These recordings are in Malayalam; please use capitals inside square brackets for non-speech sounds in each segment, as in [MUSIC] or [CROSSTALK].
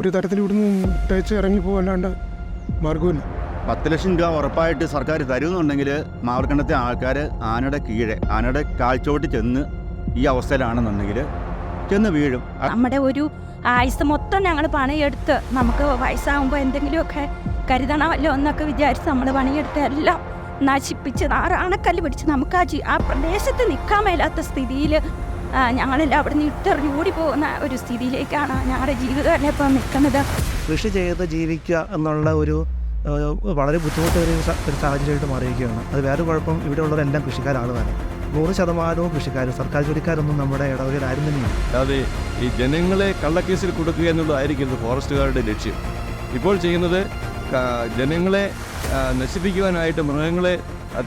ഒരു തരത്തിൽ ഇവിടുന്ന് തേച്ച് ഇറങ്ങി പോവല്ലാണ്ട് മാർഗമില്ല പത്ത് ലക്ഷം രൂപ ഉറപ്പായിട്ട് സർക്കാർ തരുമെന്നുണ്ടെങ്കിൽ മാവർക്കണ്ടത്തെ ആൾക്കാർ ആനയുടെ കീഴെ ആനയുടെ കാഴ്ചവോട്ട് ചെന്ന് ഈ അവസ്ഥയിലാണെന്നുണ്ടെങ്കിൽ ചെന്ന് വീഴും. നമ്മുടെ ഒരു ആയുസ് മൊത്തം ഞങ്ങൾ പണിയെടുത്ത് നമുക്ക് വയസ്സാകുമ്പോൾ എന്തെങ്കിലുമൊക്കെ കരുതണമല്ലോ എന്നൊക്കെ വിചാരിച്ച് നമ്മൾ പണിയെടുത്ത് എല്ലാം നശിപ്പിച്ച് ആറാണക്കല്ല് പിടിച്ച് നമുക്ക് ആ ജീ ആ പ്രദേശത്ത് നിൽക്കാൻ മേലാത്ത സ്ഥിതിയിൽ ഞങ്ങളെല്ലാം അവിടെ നിന്ന് ഇട്ടെറിഞ്ഞ് ഓടി പോകുന്ന ഒരു സ്ഥിതിയിലേക്കാണ് ഞങ്ങളുടെ ജീവിതം തന്നെ ഇപ്പം നിൽക്കുന്നത്. കൃഷി ചെയ്ത് ജീവിക്കുക എന്നുള്ള ഒരു വളരെ ബുദ്ധിമുട്ടേറിയ ഒരു സാഹചര്യമായിട്ട് മാറിയിരിക്കുകയാണ്. അത് വേറെ കുഴപ്പം ഇവിടെ ഉള്ളവരെല്ലാം കൃഷിക്കാരാണ്. തന്നെ നൂറ് ശതമാനവും കൃഷിക്കാർ സർക്കാർ ജോലിക്കാരൊന്നും നമ്മുടെ ഇടവകയിൽ ആരും അല്ലാതെ ഈ ജനങ്ങളെ കള്ളക്കേസിൽ കൊടുക്കുക എന്നുള്ളതായിരിക്കും ഫോറസ്റ്റുകാരുടെ ലക്ഷ്യം. ഇപ്പോൾ ചെയ്യുന്നത് ജനങ്ങളെ നശിപ്പിക്കുവാനായിട്ട് മൃഗങ്ങളെ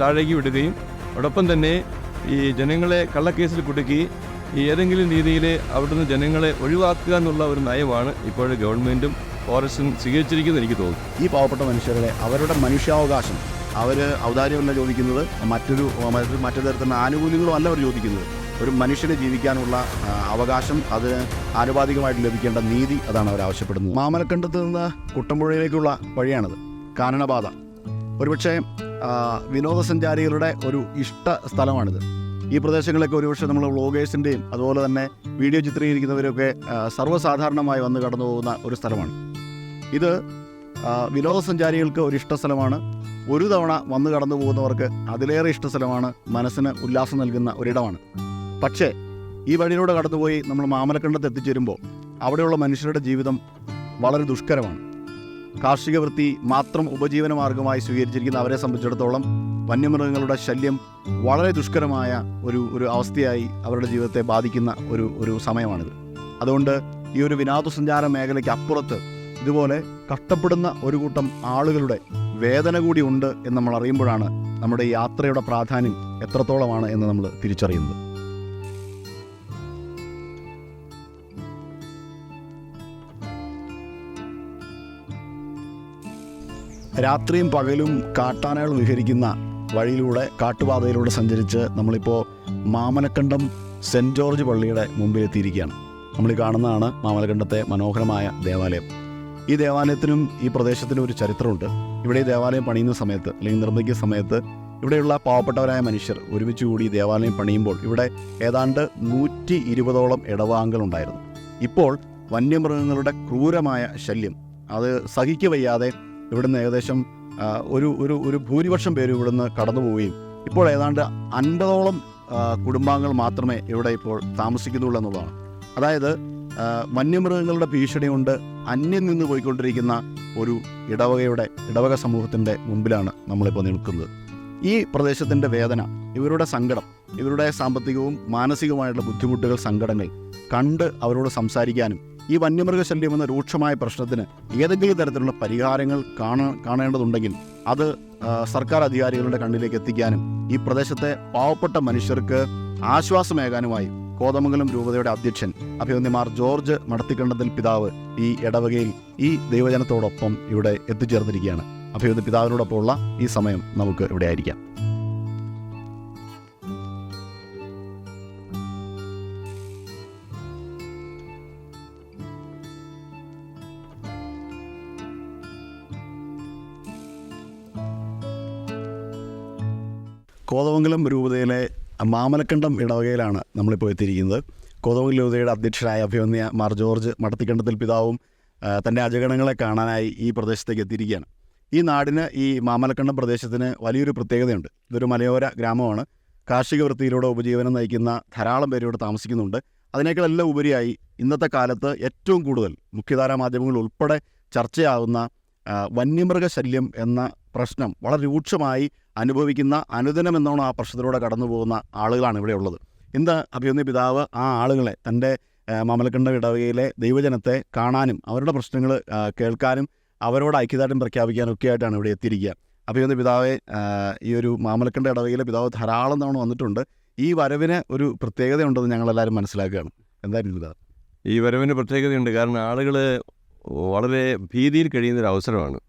താഴേക്ക് വിടുകയും അതോടൊപ്പം തന്നെ ഈ ജനങ്ങളെ കള്ളക്കേസിൽ കുടുക്കി ഏതെങ്കിലും രീതിയിൽ അവിടുന്ന് ജനങ്ങളെ ഒഴിവാക്കുക എന്നുള്ള ഒരു നയമാണ് ഇപ്പോൾ ഗവൺമെന്റും ഫോറസ്റ്റും സ്വീകരിച്ചിരിക്കുന്നത് എനിക്ക് തോന്നുന്നു. ഈ പാവപ്പെട്ട മനുഷ്യരുടെ അവരുടെ മനുഷ്യാവകാശം അവർ ഔദാര്യമല്ല ചോദിക്കുന്നത് മറ്റൊരു മറ്റൊരു മറ്റു തരത്തിലുള്ള ആനുകൂല്യങ്ങളും അല്ല അവർ ചോദിക്കുന്നത്. ഒരു മനുഷ്യന് ജീവിക്കാനുള്ള അവകാശം അത് ആനുപാതികമായിട്ട് ലഭിക്കേണ്ട നീതി അതാണ് അവർ ആവശ്യപ്പെടുന്നത്. മാമലക്കണ്ടത്ത് നിന്ന് കുട്ടമ്പുഴയിലേക്കുള്ള വഴിയാണിത്. കാനനപാത. ഒരുപക്ഷെ വിനോദസഞ്ചാരികളുടെ ഒരു ഇഷ്ട സ്ഥലമാണിത്. ഈ പ്രദേശങ്ങളൊക്കെ ഒരുപക്ഷെ നമ്മൾ വ്ളോഗേഴ്സിന്റെയും അതുപോലെ തന്നെ വീഡിയോ ചിത്രീകരിക്കുന്നവരൊക്കെ സർവസാധാരണമായി വന്ന് കടന്നു പോകുന്ന ഒരു സ്ഥലമാണ്. ഇത് വിനോദസഞ്ചാരികൾക്ക് ഒരു ഇഷ്ട സ്ഥലമാണ്. ഒരു തവണ വന്ന് കടന്നു പോകുന്നവർക്ക് അതിലേറെ ഇഷ്ട സ്ഥലമാണ് മനസ്സിന് ഉല്ലാസം നൽകുന്ന ഒരിടമാണ്. പക്ഷേ ഈ വഴിയിലൂടെ കടന്നുപോയി നമ്മൾ മാമലക്കണ്ടത്ത് എത്തിച്ചേരുമ്പോൾ അവിടെയുള്ള മനുഷ്യരുടെ ജീവിതം വളരെ ദുഷ്കരമാണ്. കാർഷിക വൃത്തി മാത്രം ഉപജീവന മാർഗമായി സ്വീകരിച്ചിരിക്കുന്ന അവരെ സംബന്ധിച്ചിടത്തോളം വന്യമൃഗങ്ങളുടെ ശല്യം വളരെ ദുഷ്കരമായ ഒരു ഒരു അവസ്ഥയായി അവരുടെ ജീവിതത്തെ ബാധിക്കുന്ന ഒരു ഒരു സമയമാണിത്. അതുകൊണ്ട് ഈ ഒരു വിനോദസഞ്ചാര മേഖലയ്ക്ക് അപ്പുറത്ത് ഇതുപോലെ കഷ്ടപ്പെടുന്ന ഒരു കൂട്ടം ആളുകളുടെ വേദന കൂടി ഉണ്ട് എന്ന് നമ്മൾ അറിയുമ്പോഴാണ് നമ്മുടെ യാത്രയുടെ പ്രാധാന്യം എത്രത്തോളമാണ് എന്ന് നമ്മൾ തിരിച്ചറിയുന്നത്. രാത്രിയും പകലും കാട്ടാനകൾ വിഹരിക്കുന്ന വഴിയിലൂടെ കാട്ടുപാതയിലൂടെ സഞ്ചരിച്ച് നമ്മളിപ്പോൾ മാമലക്കണ്ടം സെന്റ് ജോർജ് പള്ളിയുടെ മുമ്പിൽ എത്തിയിരിക്കുകയാണ് നമ്മൾ കാണുന്നതാണ് മാമലക്കണ്ടത്തെ മനോഹരമായ ദേവാലയം. ഈ ദേവാലയത്തിനും ഈ പ്രദേശത്തിനും ഒരു ചരിത്രമുണ്ട്. ഇവിടെ ഈ ദേവാലയം പണിയുന്ന സമയത്ത് അല്ലെങ്കിൽ നിർമ്മിക്കുന്ന സമയത്ത് ഇവിടെയുള്ള പാവപ്പെട്ടവരായ മനുഷ്യർ ഒരുമിച്ച് കൂടി ദേവാലയം പണിയുമ്പോൾ ഇവിടെ ഏതാണ്ട് നൂറ്റി ഇരുപതോളം ഇടവാങ്കളുണ്ടായിരുന്നു ഇപ്പോൾ വന്യമൃഗങ്ങളുടെ ക്രൂരമായ ശല്യം അത് സഹിക്ക വയ്യാതെ ഇവിടുന്ന് ഏകദേശം ഒരു ഒരു ഒരു ഭൂരിപക്ഷം പേരും ഇവിടുന്ന് കടന്നു പോവുകയും. ഇപ്പോൾ ഏതാണ്ട് അൻപതോളം കുടുംബാംഗങ്ങൾ മാത്രമേ ഇവിടെ ഇപ്പോൾ താമസിക്കുന്നുള്ളൂ എന്നുള്ളതാണ്. അതായത് വന്യമൃഗങ്ങളുടെ ഭീഷണി കൊണ്ട് അന്യം നിന്ന് പോയിക്കൊണ്ടിരിക്കുന്ന ഒരു ഇടവകയുടെ ഇടവക സമൂഹത്തിന്റെ മുമ്പിലാണ് നമ്മളിപ്പോൾ നിൽക്കുന്നത്. ഈ പ്രദേശത്തിന്റെ വേദന ഇവരുടെ സങ്കടം ഇവരുടെ സാമ്പത്തികവും മാനസികവുമായിട്ടുള്ള ബുദ്ധിമുട്ടുകൾ സങ്കടങ്ങൾ കണ്ട് അവരോട് സംസാരിക്കാനും ഈ വന്യമൃഗശല്യം എന്ന രൂക്ഷമായ പ്രശ്നത്തിന് ഏതെങ്കിലും തരത്തിലുള്ള പരിഹാരങ്ങൾ കാണ കാണേണ്ടതുണ്ടെങ്കിൽ അത് സർക്കാർ അധികാരികളുടെ കണ്ണിലേക്ക് എത്തിക്കാനും ഈ പ്രദേശത്തെ പാവപ്പെട്ട മനുഷ്യർക്ക് ആശ്വാസമേകാനുമായി കോതമംഗലം രൂപതയുടെ അധ്യക്ഷൻ അഭിമന്യമാർ ജോർജ് മടത്തിക്കണ്ടത്തിൽ പിതാവ് ഈ ഇടവകയിൽ ഈ ദൈവജനത്തോടൊപ്പം ഇവിടെ എത്തിച്ചേർന്നിരിക്കുകയാണ്. അഭിമന്യ പിതാവിനോടൊപ്പമുള്ള ഈ സമയം നമുക്ക് ഇവിടെ ആയിരിക്കാം കോതമംഗലം രൂപതയിലെ മാമലക്കണ്ടം ഇടവകയിലാണ് നമ്മളിപ്പോൾ എത്തിയിരിക്കുന്നത്. കോതമംഗലം രൂപതയുടെ അധ്യക്ഷനായ അഭിമന്യ മാർ ജോർജ് മടത്തിക്കണ്ടത്തിൽ പിതാവും തന്റെ അജഗണങ്ങളെ കാണാനായി ഈ പ്രദേശത്തേക്ക് എത്തിയിരിക്കുകയാണ്. ഈ നാടിന് ഈ മാമലക്കണ്ടം പ്രദേശത്തിന് വലിയൊരു പ്രത്യേകതയുണ്ട്. ഇതൊരു മലയോര ഗ്രാമമാണ്. കാർഷിക വൃത്തിയിലൂടെ ഉപജീവനം നയിക്കുന്ന ധാരാളം പേര് ഇവിടെ താമസിക്കുന്നുണ്ട്. അതിനേക്കാളെല്ലാം ഉപരിയായി ഇന്നത്തെ കാലത്ത് ഏറ്റവും കൂടുതൽ മുഖ്യധാരാ മാധ്യമങ്ങൾ ഉൾപ്പെടെ ചർച്ചയാകുന്ന വന്യമൃഗശല്യം വന്യമൃഗ ശല്യം എന്ന പ്രശ്നം വളരെ രൂക്ഷമായി അനുഭവിക്കുന്ന അനുദിനം എന്നോണം ആ പ്രശ്നത്തിലൂടെ കടന്നു പോകുന്ന ആളുകളാണ് ഇവിടെ ഉള്ളത്. ഇന്ന് അഭിയുന്നി പിതാവ് ആ ആളുകളെ തന്റെ മമലക്കണ്ഠ ഇടവകയിലെ ദൈവജനത്തെ കാണാനും അവരുടെ പ്രശ്നങ്ങൾ കേൾക്കാനും അവരോട് ഐക്യദാർഢ്യം പ്രഖ്യാപിക്കാനും ഒക്കെ ആയിട്ടാണ് ഇവിടെ എത്തിയിരിക്കുക. അഭിയുന്ന പിതാവെ ഈ ഒരു മാമലക്കണ്ട ഇടവകയിലെ പിതാവ് ധാരാളം തവണ വന്നിട്ടുണ്ട്. ഈ വരവിന് ഒരു പ്രത്യേകതയുണ്ടെന്ന് ഞങ്ങളെല്ലാവരും മനസ്സിലാക്കുകയാണ്. എന്തായിരുന്നു പിതാവ്? ഈ വരവിന് പ്രത്യേകതയുണ്ട്. കാരണം ആളുകൾ വളരെ ഭീതിയിൽ കഴിയുന്നൊരു അവസരമാണ്.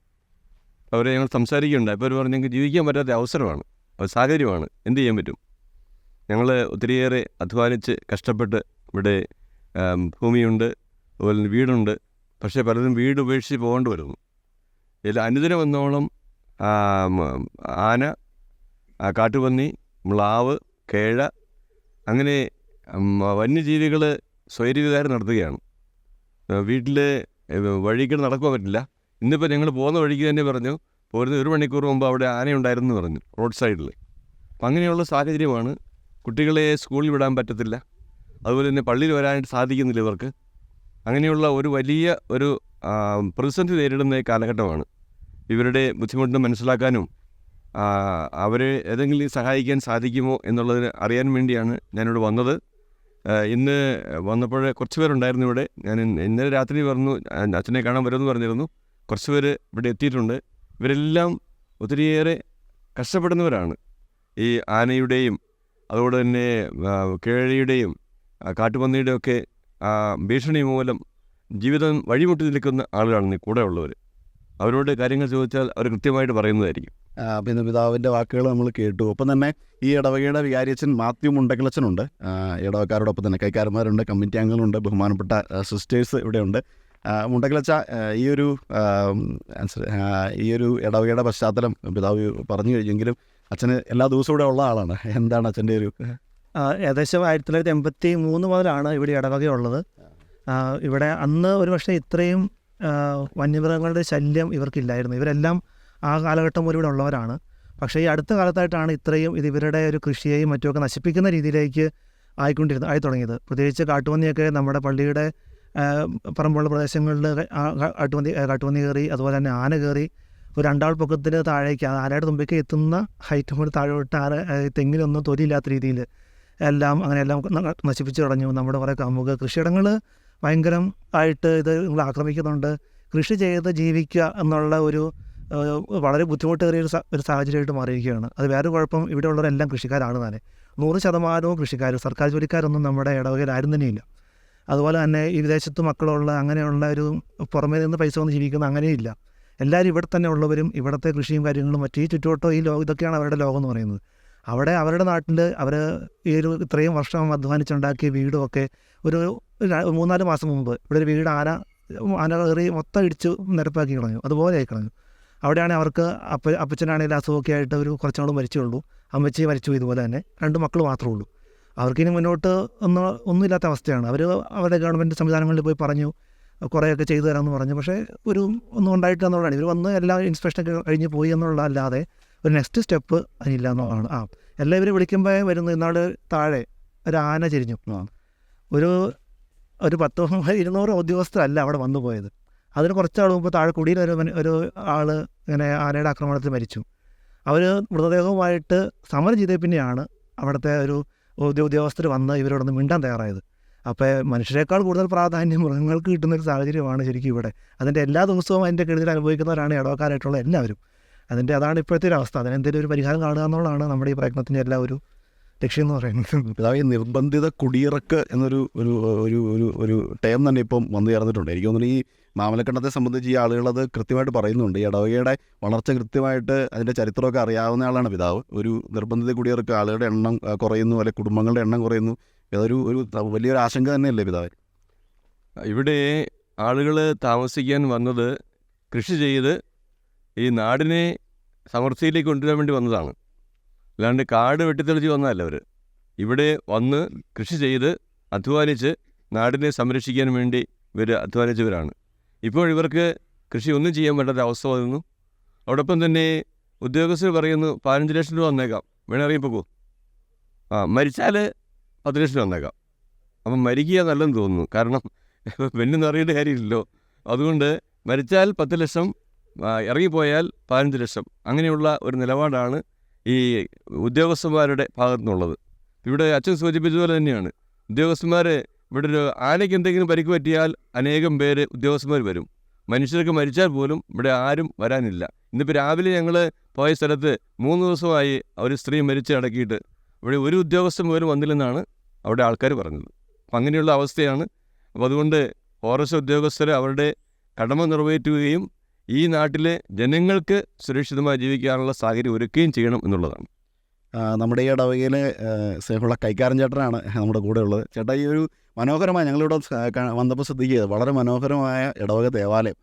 അവരെ ഞങ്ങൾ സംസാരിക്കുന്നുണ്ട്. അപ്പോൾ അവർ പറഞ്ഞു ഞങ്ങൾക്ക് ജീവിക്കാൻ പറ്റാത്ത അവസരമാണ്. സാഹചര്യമാണ്. എന്ത് ചെയ്യാൻ പറ്റും? ഞങ്ങൾ ഒത്തിരിയേറെ അധ്വാനിച്ച് കഷ്ടപ്പെട്ട് ഇവിടെ ഭൂമിയുണ്ട് അതുപോലെ തന്നെ വീടുണ്ട്. പക്ഷേ പലരും വീട് ഉപേക്ഷിച്ച് പോകേണ്ടി വരുന്നു. ഇതിൽ അനുദിനം എന്നോളം ആ, ആന കാട്ടുപന്നി മ്ലാവ് കേഴ അങ്ങനെ വന്യജീവികൾ സ്വൈര്യവികാരം നടത്തുകയാണ്. വീട്ടിൽ വഴിക്ക് നടക്കാൻ പറ്റില്ല. ഇന്നിപ്പോൾ ഞങ്ങൾ പോകുന്ന വഴിക്ക് തന്നെ പറഞ്ഞു പോരുന്ന ഒരു മണിക്കൂർ മുമ്പ് അവിടെ ആനയുണ്ടായിരുന്നു എന്ന് പറഞ്ഞു റോഡ് സൈഡിൽ അപ്പം അങ്ങനെയുള്ള സാഹചര്യമാണ്. കുട്ടികളെ സ്കൂളിൽ വിടാൻ പറ്റത്തില്ല. അതുപോലെ തന്നെ പള്ളിയിൽ വരാനായിട്ട് സാധിക്കുന്നില്ല ഇവർക്ക്. അങ്ങനെയുള്ള ഒരു വലിയ ഒരു പ്രതിസന്ധി നേരിടുന്ന കാലഘട്ടമാണ്. ഇവരുടെ ബുദ്ധിമുട്ട് മനസ്സിലാക്കാനും അവരെ ഏതെങ്കിലും സഹായിക്കാൻ സാധിക്കുമോ എന്നുള്ളതിന് അറിയാൻ വേണ്ടിയാണ് ഞാനിവിടെ വന്നത്. ഇന്ന് വന്നപ്പോൾ കുറച്ച് പേരുണ്ടായിരുന്നു ഇവിടെ. ഞാൻ ഇന്നലെ രാത്രി പറഞ്ഞു അച്ഛനെ കാണാൻ വരുമെന്ന് പറഞ്ഞിരുന്നു. കുറച്ച് പേര് ഇവിടെ എത്തിയിട്ടുണ്ട്. ഇവരെല്ലാം ഒത്തിരിയേറെ കഷ്ടപ്പെടുന്നവരാണ്. ഈ ആനയുടെയും അതുപോലെ തന്നെ കേഴയുടെയും കാട്ടുപന്നിയുടെയും ഒക്കെ ഭീഷണി മൂലം ജീവിതം വഴിമുട്ടി നിൽക്കുന്ന ആളുകളാണ് ഈ കൂടെ ഉള്ളവർ അവരോട് കാര്യങ്ങൾ ചോദിച്ചാൽ അവർ കൃത്യമായിട്ട് പറയുന്നതായിരിക്കും. പിന്നെ പിതാവിന്റെ വാക്കുകൾ നമ്മൾ കേട്ടു. ഒപ്പം തന്നെ ഈ ഇടവകയുടെ വികാരിയച്ഛൻ മാത്യു മുണ്ടക്കിളച്ചനുണ്ട് ഇടവക്കാരോടൊപ്പം തന്നെ കൈക്കാരന്മാരുണ്ട് കമ്മിറ്റി അംഗങ്ങളുണ്ട് ബഹുമാനപ്പെട്ട സിസ്റ്റേഴ്സ് ഇവിടെയുണ്ട്. ആ, മുണ്ടക്കിളച്ച ഈ ഒരു ആൻസർ- ഈ ഒരു ഇടവകയുടെ പശ്ചാത്തലം പിതാവ് പറഞ്ഞു കഴിഞ്ഞെങ്കിലും അച്ഛന് എല്ലാ ദിവസവും ഇവിടെ ഉള്ള ആളാണ്. എന്താണ് അച്ഛന്റെ ഒരു ഏകദേശം ആയിരത്തി തൊള്ളായിരത്തി എൺപത്തി മൂന്ന് മുതലാണ് ഇവിടെ ഇടവകയുള്ളത്. ഇവിടെ അന്ന് ഒരു പക്ഷേ ഇത്രയും വന്യമൃഗങ്ങളുടെ ശല്യം ഇവർക്കില്ലായിരുന്നു. ഇവരെല്ലാം ആ കാലഘട്ടം പോലും ഇവിടെ ഉള്ളവരാണ്. പക്ഷേ ഈ അടുത്ത കാലത്തായിട്ടാണ് ഇത്രയും ഇത് ഇവരുടെ ഒരു കൃഷിയെയും മറ്റുമൊക്കെ നശിപ്പിക്കുന്ന രീതിയിലേക്ക് ആയിക്കൊണ്ടിരുന്നത് ആയി തുടങ്ങിയത് പ്രത്യേകിച്ച് കാട്ടുപന്നിയൊക്കെ നമ്മുടെ പള്ളിയുടെ പറമ്പുള്ള പ്രദേശങ്ങളിൽ കാട്ടുപന്നി കാട്ടുപന്നി കയറി അതുപോലെ തന്നെ ആന കയറി ഒരു രണ്ടാൾ പൊക്കത്തിന് താഴേക്ക് ആനയുടെ തുമ്പിക്ക് എത്തുന്ന ഹൈറ്റ് മുതൽ താഴോട്ട് ആ, തെങ്ങിനൊന്നും തൊലിയില്ലാത്ത രീതിയിൽ എല്ലാം അങ്ങനെ എല്ലാം ന- നശിപ്പിച്ച് കളഞ്ഞു. നമ്മുടെ കുറേ കമുക് കൃഷിയിടങ്ങൾ ഭയങ്കരം ആയിട്ട് ഇത് ആക്രമിക്കുന്നുണ്ട്. കൃഷി ചെയ്ത് ജീവിക്കുക എന്നുള്ള ഒരു വളരെ ബുദ്ധിമുട്ടേറിയ ഒരു ഒരു സാഹചര്യമായിട്ട് മാറിയിരിക്കുകയാണ്. അത് വേറെ കുഴപ്പം ഇവിടെ ഉള്ളവരെല്ലാം കൃഷിക്കാരാണ് തന്നെ നൂറ് ശതമാനവും കൃഷിക്കാർ സർക്കാർ ജോലിക്കാരൊന്നും നമ്മുടെ ഇടവകയിൽ ആരും തന്നെയില്ല. അതുപോലെ തന്നെ ഈ വിദേശത്ത് മക്കളുള്ള അങ്ങനെയുള്ള ഒരു പുറമേ നിന്ന് പൈസ വന്ന് ജീവിക്കുന്ന അങ്ങനെയില്ല. എല്ലാവരും ഇവിടെ തന്നെ ഉള്ളവരും ഇവിടുത്തെ കൃഷിയും കാര്യങ്ങളും മറ്റു ഈ ചുറ്റുവട്ടോ ഈ ലോകം ഇതൊക്കെയാണ് അവരുടെ ലോകം എന്ന് പറയുന്നത്. അവിടെ അവരുടെ നാട്ടിൽ അവർ ഈ ഒരു ഇത്രയും വർഷം അധ്വാനിച്ചുണ്ടാക്കിയ വീടുമൊക്കെ ഒരു മൂന്നാൽ മാസം മുമ്പ് ഇവിടെ ഒരു വീട് ആന ആന കയറി മൊത്തം ഇടിച്ച് നിരപ്പാക്കി കളഞ്ഞു. അതുപോലെ ആയി കളഞ്ഞു. അവിടെയാണെങ്കിൽ അവർക്ക് അപ്പ അപ്പച്ചനാണെങ്കിൽ അസുഖമൊക്കെ ആയിട്ട് ഒരു കുറച്ചുനാൾ മരിച്ചുള്ളൂ അമ്മച്ചി മരിച്ചു. ഇതുപോലെ തന്നെ രണ്ട് മക്കൾ മാത്രമേ ഉള്ളൂ. അവർക്കിനി മുന്നോട്ട് ഒന്ന് ഒന്നുമില്ലാത്ത അവസ്ഥയാണ്. അവർ അവരുടെ ഗവൺമെന്റ് സംവിധാനങ്ങളിൽ പോയി പറഞ്ഞു കുറേയൊക്കെ ചെയ്തു തരാമെന്ന് പറഞ്ഞു. പക്ഷേ ഒരു ഒന്നും ഉണ്ടായിട്ടില്ല എന്നുള്ളതാണ്. ഇവർ വന്ന് എല്ലാ ഇൻസ്പെക്ഷനൊക്കെ കഴിഞ്ഞ് പോയി എന്നുള്ളതല്ലാതെ ഒരു നെക്സ്റ്റ് സ്റ്റെപ്പ് അതിനില്ല എന്നുള്ളതാണ്. ആ എല്ലാം ഇവർ വിളിക്കുമ്പോൾ വരുന്ന ഇന്നാൾ താഴെ ഒരു ആന ചെരിഞ്ഞു. ഒരു ഒരു പത്ത് [LAUGHS] ഇരുന്നൂറ് ഉദ്യോഗസ്ഥരല്ല അവിടെ വന്നു പോയത്. അതിന് കുറച്ചാൾ മുമ്പ് താഴെ കുടിയിൽ ഒരു ഒരു ആൾ ഇങ്ങനെ ആനയുടെ ആക്രമണത്തിൽ മരിച്ചു. അവർ മൃതദേഹവുമായിട്ട് സമരം ചെയ്തേ പിന്നെയാണ് അവിടുത്തെ ഒരു ഉദ്യോഗസ്ഥർ വന്ന് ഇവരോടൊന്ന് മിണ്ടാൻ തയ്യാറായത്. അപ്പോൾ മനുഷ്യരെക്കാൾ കൂടുതൽ പ്രാധാന്യം മൃഗങ്ങൾക്ക് കിട്ടുന്ന ഒരു സാഹചര്യമാണ് ശരിക്കും ഇവിടെ. അതിന്റെ എല്ലാ ദിവസവും അതിന്റെ കെടുതിൽ അനുഭവിക്കുന്നവരാണ് ഇടവക്കാരായിട്ടുള്ള എല്ലാവരും. അതിന്റെ അതാണ് ഇപ്പോഴത്തെ ഒരു അവസ്ഥ. അതിനെന്തെങ്കിലും ഒരു പരിഹാരം കാണുക എന്നുള്ളതാണ് നമ്മുടെ ഈ പ്രയത്നത്തിന്റെ എല്ലാ ഒരു ലക്ഷ്യം എന്ന് പറയുന്നത്. പിതാവ് ഈ നിർബന്ധിത കുടിയിറക്ക് എന്നൊരു ഒരു ഒരു ഒരു ഒരു ടേം തന്നെ ഇപ്പം വന്നു ചേർന്നിട്ടുണ്ട്. എനിക്ക് തോന്നുന്നു ഈ മാമലക്കണ്ടത്തെ സംബന്ധിച്ച് ഈ ആളുകളത് കൃത്യമായിട്ട് പറയുന്നുണ്ട്. ഈ ഇടവകയുടെ വളർച്ച കൃത്യമായിട്ട് അതിന്റെ ചരിത്രമൊക്കെ അറിയാവുന്ന ആളാണ് പിതാവ്. ഒരു നിർബന്ധിത കുടിയിറക്ക് ആളുകളുടെ എണ്ണം കുറയുന്നു അല്ലെ കുടുംബങ്ങളുടെ എണ്ണം കുറയുന്നു. അതൊരു ഒരു വലിയൊരു ആശങ്ക തന്നെയല്ലേ പിതാവ്? ഇവിടെ ആളുകൾ താമസിക്കാൻ വന്നത് കൃഷി ചെയ്ത് ഈ നാടിനെ സമൃദ്ധിയിലേക്ക് കൊണ്ടുവരാൻ വേണ്ടി വന്നതാണ്. അല്ലാണ്ട് കാട് വെട്ടിത്തെളിച്ച് വന്നതല്ല അവർ ഇവിടെ വന്ന് കൃഷി ചെയ്ത് അധ്വാനിച്ച് നാടിനെ സംരക്ഷിക്കാൻ വേണ്ടി ഇവർ അധ്വാനിച്ചവരാണ്. ഇപ്പോൾ ഇവർക്ക് കൃഷി ഒന്നും ചെയ്യാൻ പറ്റാത്ത അവസ്ഥ വന്നു അതോടൊപ്പം തന്നെ ഉദ്യോഗസ്ഥർ പറയുന്നു പതിനഞ്ച് ലക്ഷം രൂപ വന്നേക്കാം. വേണേ അറിയിപ്പോ ആ മരിച്ചാൽ പത്ത് ലക്ഷം രൂപ വന്നേക്കാം. അപ്പം മരിക്കുക നല്ലതെന്ന് തോന്നുന്നു. കാരണം പെണ്ണെന്ന് അറിയേണ്ട കാര്യമില്ലല്ലോ. അതുകൊണ്ട് മരിച്ചാൽ പത്ത് ലക്ഷം ഇറങ്ങിപ്പോയാൽ പതിനഞ്ച് ലക്ഷം. അങ്ങനെയുള്ള ഒരു നിലപാടാണ് ഈ ഉദ്യോഗസ്ഥന്മാരുടെ ഭാഗത്തു നിന്നുള്ളത് ഇവിടെ അച്ഛൻ സൂചിപ്പിച്ചതുപോലെ തന്നെയാണ്. ഉദ്യോഗസ്ഥന്മാർ ഇവിടെ ഒരു ആനയ്ക്ക് എന്തെങ്കിലും പരിക്ക് പറ്റിയാൽ അനേകം പേര് ഉദ്യോഗസ്ഥന്മാർ വരും. മനുഷ്യർക്ക് മരിച്ചാൽ പോലും ഇവിടെ ആരും വരാനില്ല. ഇന്നിപ്പോൾ രാവിലെ ഞങ്ങൾ പോയ സ്ഥലത്ത് മൂന്ന് ദിവസമായി ഒരു സ്ത്രീ മരിച്ച് അടക്കിയിട്ട് ഇവിടെ ഒരു ഉദ്യോഗസ്ഥൻ പോലും വന്നില്ലെന്നാണ് അവിടെ ആൾക്കാർ പറഞ്ഞത്. അപ്പം അങ്ങനെയുള്ള അവസ്ഥയാണ്. അപ്പോൾ അതുകൊണ്ട് ഫോറസ്റ്റ് ഉദ്യോഗസ്ഥർ അവരുടെ കടമ നിറവേറ്റുകയും ഈ നാട്ടിലെ ജനങ്ങൾക്ക് സുരക്ഷിതമായി ജീവിക്കാനുള്ള സാഹചര്യം ഒരുക്കുകയും ചെയ്യണം എന്നുള്ളതാണ്. നമ്മുടെ ഈ ഇടവകയിലെ സേഫുള്ള കൈക്കാരൻ ചേട്ടനാണ് നമ്മുടെ കൂടെ ഉള്ളത് ചേട്ടാ ഈ ഒരു മനോഹരമായ ഞങ്ങളിവിടെ വന്നപ്പോൾ ശ്രദ്ധിക്കുക വളരെ മനോഹരമായ ഇടവക ദേവാലയം.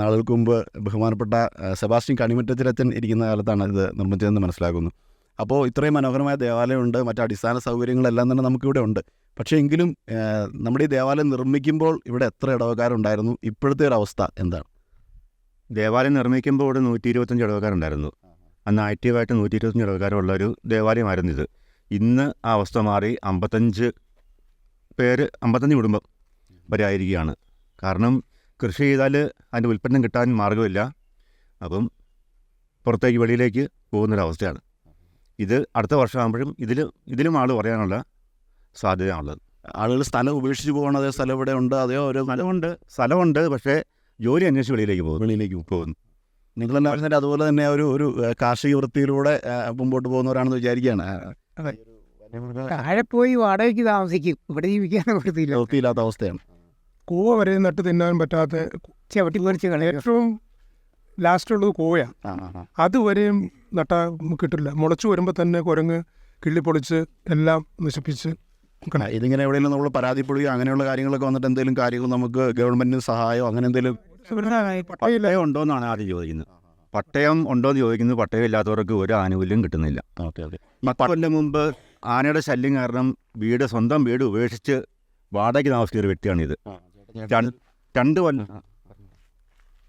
നാളുകൾക്ക് മുമ്പ് ബഹുമാനപ്പെട്ട സെബാസ്റ്റ്യൻ കണിമറ്റച്ചിലച്ചൻ ഇരിക്കുന്ന കാലത്താണ് ഇത് നിർമ്മിച്ചതെന്ന് മനസ്സിലാക്കുന്നു. അപ്പോൾ ഇത്രയും മനോഹരമായ ദേവാലയമുണ്ട് മറ്റ് അടിസ്ഥാന സൗകര്യങ്ങളെല്ലാം തന്നെ നമുക്കിവിടെ ഉണ്ട്. പക്ഷേ എങ്കിലും നമ്മുടെ ഈ ദേവാലയം നിർമ്മിക്കുമ്പോൾ ഇവിടെ എത്ര ഇടവക്കാരുണ്ടായിരുന്നു ഇപ്പോഴത്തെ ഒരു അവസ്ഥ എന്താണ്? ദേവാലയം നിർമ്മിക്കുമ്പോൾ ഇവിടെ നൂറ്റി ഇരുപത്തഞ്ച് ഇടവക്കാരുണ്ടായിരുന്നു അന്ന് ആക്റ്റീവായിട്ട് നൂറ്റി ഇരുപത്തഞ്ച് ഇടവക്കാരുള്ള ഒരു ദേവാലയമായിരുന്നു ഇത്. ഇന്ന് ആ അവസ്ഥ മാറി അമ്പത്തഞ്ച് പേര് അമ്പത്തഞ്ച് കുടുംബം വരെ ആയിരിക്കുകയാണ്. കാരണം കൃഷി ചെയ്താൽ അതിന്റെ ഉൽപ്പന്നം കിട്ടാൻ മാർഗമില്ല അപ്പം പുറത്തേക്ക് വെളിയിലേക്ക് പോകുന്നൊരവസ്ഥയാണ്. ഇത് അടുത്ത വർഷമാകുമ്പോഴും ഇതിൽ ഇതിലും ആൾ പറയാനുള്ള സാധ്യതയാണുള്ളത്. ആളുകൾ സ്ഥലം ഉപേക്ഷിച്ച് പോകണം അതേ സ്ഥലം ഇവിടെ ഉണ്ട്? അതേ ഒരു സ്ഥലമുണ്ട്. സ്ഥലമുണ്ട്. പക്ഷേ ജോലി അന്വേഷിച്ച് വെളിയിലേക്ക് പോകും വെളിയിലേക്ക് പോകുന്നു. നിങ്ങൾ പറഞ്ഞാൽ അതുപോലെ തന്നെ ഒരു ഒരു കാർഷിക വൃത്തിയിലൂടെ മുമ്പോട്ട് പോകുന്നവരാണെന്ന് വിചാരിക്കുകയാണ്. ആ, താഴെ പോയി വാടകയ്ക്ക് താമസിക്കും. ഇവിടെ ജീവിക്കാൻ കൊടുത്തില്ല വൃത്തിയില്ലാത്ത അവസ്ഥയാണ്. കൂവ വരെ നട്ട് തിന്നാൻ പറ്റാത്ത ചവിട്ടി പറിച്ച് കളി ഏറ്റവും ലാസ്റ്റ് ഉള്ളത് കൂവയാണ്. അതുവരെയും നട്ടാ കിട്ടില്ല. മുളച്ചു വരുമ്പോൾ തന്നെ കുരങ്ങ് കിള്ളിപ്പൊളിച്ച് എല്ലാം നശിപ്പിച്ച് ഇതിങ്ങനെ എവിടെയെങ്കിലും നമ്മൾ പരാതിപ്പെടുകയോ അങ്ങനെയുള്ള കാര്യങ്ങളൊക്കെ വന്നിട്ട് എന്തെങ്കിലും കാര്യങ്ങൾ നമുക്ക് ഗവൺമെന്റിന് സഹായമോ അങ്ങനെ എന്തെങ്കിലും പട്ടയം ഉണ്ടോ എന്നാണ് ആദ്യം ചോദിക്കുന്നത്. പട്ടയം ഉണ്ടോ എന്ന് ചോദിക്കുന്നത് പട്ടയം ഇല്ലാത്തവർക്ക് ഒരു ആനുകൂല്യം കിട്ടുന്നില്ല. Okay okay. പത്ത് കൊല്ലം മുമ്പ് ആനയുടെ ശല്യം കാരണം വീട് സ്വന്തം വീട് ഉപേക്ഷിച്ച് വാടകയ്ക്ക് താമസിക്കുന്ന ഒരു വ്യക്തിയാണിത്. രണ്ട് രണ്ട് കൊല്ലം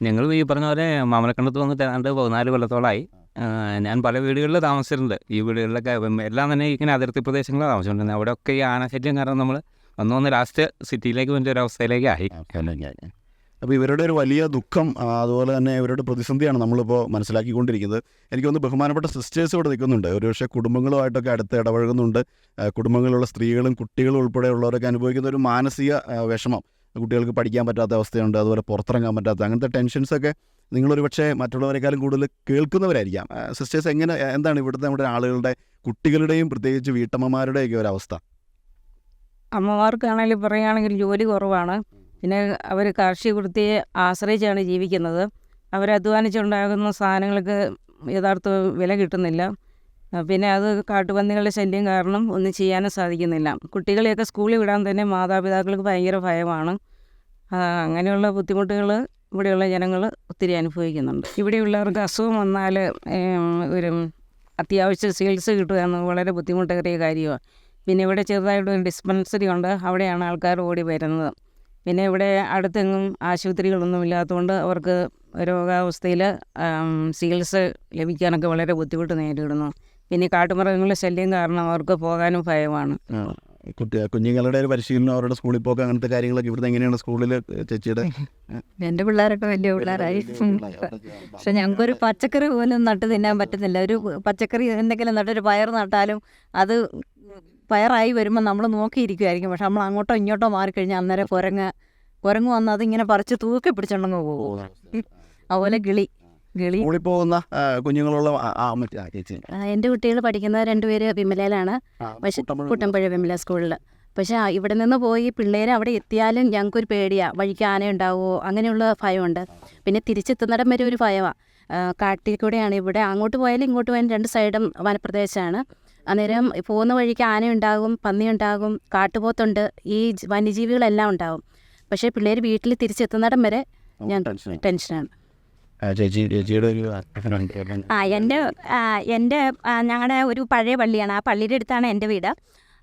ഞങ്ങൾ ഈ പറഞ്ഞ പോലെ മാമലക്കണ്ടത്ത് വന്നിട്ട് ഏതാണ്ട് പതിനാല് കൊല്ലത്തോളമായി ഞാൻ പല വീടുകളിൽ താമസിച്ചിട്ടുണ്ട്. ഈ വീടുകളിലൊക്കെ എല്ലാം തന്നെ ഇങ്ങനെ അതിർത്തി പ്രദേശങ്ങളാണ് താമസിച്ചിട്ടുണ്ടെങ്കിൽ അവിടെയൊക്കെ ഈ ആനശല്യം കാരണം നമ്മൾ വന്ന് വന്ന് ലാസ്റ്റ് സിറ്റിയിലേക്ക് വേണ്ട ഒരു അവസ്ഥയിലേക്ക് ആയി അപ്പോൾ ഇവരുടെ ഒരു വലിയ ദുഃഖം അതുപോലെ തന്നെ ഇവരുടെ പ്രതിസന്ധിയാണ് നമ്മളിപ്പോൾ മനസ്സിലാക്കിക്കൊണ്ടിരിക്കുന്നത്. എനിക്ക് തോന്നുന്നു ബഹുമാനപ്പെട്ട സിസ്റ്റേഴ്സ് ഇവിടെ നിൽക്കുന്നുണ്ട്. ഒരുപക്ഷെ കുടുംബങ്ങളുമായിട്ടൊക്കെ അടുത്ത് ഇടപഴകുന്നുണ്ട്. കുടുംബങ്ങളിലുള്ള സ്ത്രീകളും കുട്ടികളും ഉൾപ്പെടെയുള്ളവരൊക്കെ അനുഭവിക്കുന്ന ഒരു മാനസിക വിഷമം. കുട്ടികൾക്ക് പഠിക്കാൻ പറ്റാത്ത അവസ്ഥയുണ്ട് അതുപോലെ പുറത്തിറങ്ങാൻ പറ്റാത്ത അങ്ങനത്തെ ടെൻഷൻസൊക്കെ നിങ്ങളൊരു പക്ഷേ മറ്റുള്ളവരെക്കാളും കൂടുതൽ കേൾക്കുന്നവരായിരിക്കാം. സിസ്റ്റേഴ്സ് എങ്ങനെ എന്താണ് ഇവിടുത്തെ നമ്മുടെ ആളുകളുടെ കുട്ടികളുടെയും പ്രത്യേകിച്ച് വീട്ടമ്മമാരുടെയൊക്കെ ഒരവസ്ഥ? അമ്മമാർക്കാണെങ്കിൽ പറയുകയാണെങ്കിൽ ജോലി കുറവാണ്. പിന്നെ അവർ കാർഷിക വൃത്തിയെ ആശ്രയിച്ചാണ് ജീവിക്കുന്നത്. അവർ അധ്വാനിച്ചുണ്ടാകുന്ന സാധനങ്ങൾക്ക് യഥാർത്ഥ വില കിട്ടുന്നില്ല. പിന്നെ അത് കാട്ടുപന്നികളുടെ ശല്യം കാരണം ഒന്നും ചെയ്യാനും സാധിക്കുന്നില്ല. കുട്ടികളെയൊക്കെ സ്കൂളിൽ വിടാൻ തന്നെ മാതാപിതാക്കൾക്ക് ഭയങ്കര ഭയമാണ്. അങ്ങനെയുള്ള ബുദ്ധിമുട്ടുകൾ ഇവിടെയുള്ള ജനങ്ങൾ ഒത്തിരി അനുഭവിക്കുന്നുണ്ട്. ഇവിടെയുള്ളവർക്ക് അസുഖം വന്നാൽ ഒരു അത്യാവശ്യ ചികിത്സ കിട്ടുക എന്നത് വളരെ ബുദ്ധിമുട്ടേറിയ കാര്യമാണ്. പിന്നെ ഇവിടെ ചെറുതായിട്ട് ഒരു ഡിസ്പെൻസറി ഉണ്ട്. അവിടെയാണ് ആൾക്കാർ ഓടി വരുന്നത്. പിന്നെ ഇവിടെ അടുത്തെങ്ങും ആശുപത്രികളൊന്നും ഇല്ലാത്തതുകൊണ്ട് അവർക്ക് രോഗാവസ്ഥയിൽ ചികിത്സ ലഭിക്കാനൊക്കെ വളരെ ബുദ്ധിമുട്ട് നേരിടുന്നു. പിന്നെ കാട്ടുമൃഗങ്ങളുടെ ശല്യം കാരണം അവർക്ക് പോകാനും ഭയമാണ്. കുട്ടി കുഞ്ഞുങ്ങളുടെ ഒരു പരിശീലനം അവരുടെ സ്കൂളിൽ പോക്ക് അങ്ങനത്തെ കാര്യങ്ങളൊക്കെ ഇവിടെ എങ്ങനെയാണ് സ്കൂളിൽ ചേച്ചിയുടെ? എന്റെ പിള്ളേരൊക്കെ വലിയ പിള്ളേരായി. പക്ഷെ ഞങ്ങൾക്കൊരു പച്ചക്കറി പോലും നട്ട് തിന്നാൻ പറ്റുന്നില്ല. ഒരു പച്ചക്കറി എന്തെങ്കിലും നട്ടൊരു പയർ നട്ടാലും അത് പയറായി വരുമ്പോൾ നമ്മൾ നോക്കിയിരിക്കുമായിരിക്കും പക്ഷെ നമ്മൾ അങ്ങോട്ടോ ഇങ്ങോട്ടോ മാറിക്കഴിഞ്ഞാൽ അന്നേരം കുരങ്ങ് കുരങ്ങ് വന്ന് അതിങ്ങനെ പറിച്ച് തൂക്കി പിടിച്ചോണ്ടങ്ങ് പോകും. അതുപോലെ ഗിളി കിളി പോകുന്ന കുഞ്ഞുങ്ങളുള്ള എന്റെ കുട്ടികൾ പഠിക്കുന്ന രണ്ടുപേര് വിമലയിലാണ്. പക്ഷെ കുട്ടമ്പഴം വിമല. സ്കൂളിൽ പക്ഷെ ഇവിടെ നിന്ന് പോയി പിള്ളേർ അവിടെ എത്തിയാലും ഞങ്ങൾക്കൊരു പേടിയാണ് വഴിക്ക് ആന ഉണ്ടാവുമോ അങ്ങനെയുള്ള ഭയമുണ്ട്. പിന്നെ തിരിച്ചെത്തുന്നിടം വരെ ഒരു ഭയമാണ് കാട്ടിൽ കൂടെയാണ്. ഇവിടെ അങ്ങോട്ട് പോയാലും ഇങ്ങോട്ട് പോയാലും രണ്ട് സൈഡും വനപ്രദേശമാണ്. അന്നേരം പോകുന്ന വഴിക്ക് ആനയുണ്ടാകും പന്നിയുണ്ടാകും പന്നി ഉണ്ടാകും കാട്ടുപോത്തുണ്ട് ഈ വന്യജീവികളെല്ലാം ഉണ്ടാകും പക്ഷേ പിള്ളേർ വീട്ടിൽ തിരിച്ചെത്തുന്നിടം വരെ ഞാൻ ടെൻഷനാണ്. ആ എന്റെ എന്റെ ഞങ്ങളുടെ ഒരു പഴയ പള്ളിയാണ്. ആ പള്ളിയുടെ അടുത്താണ് എന്റെ വീട്.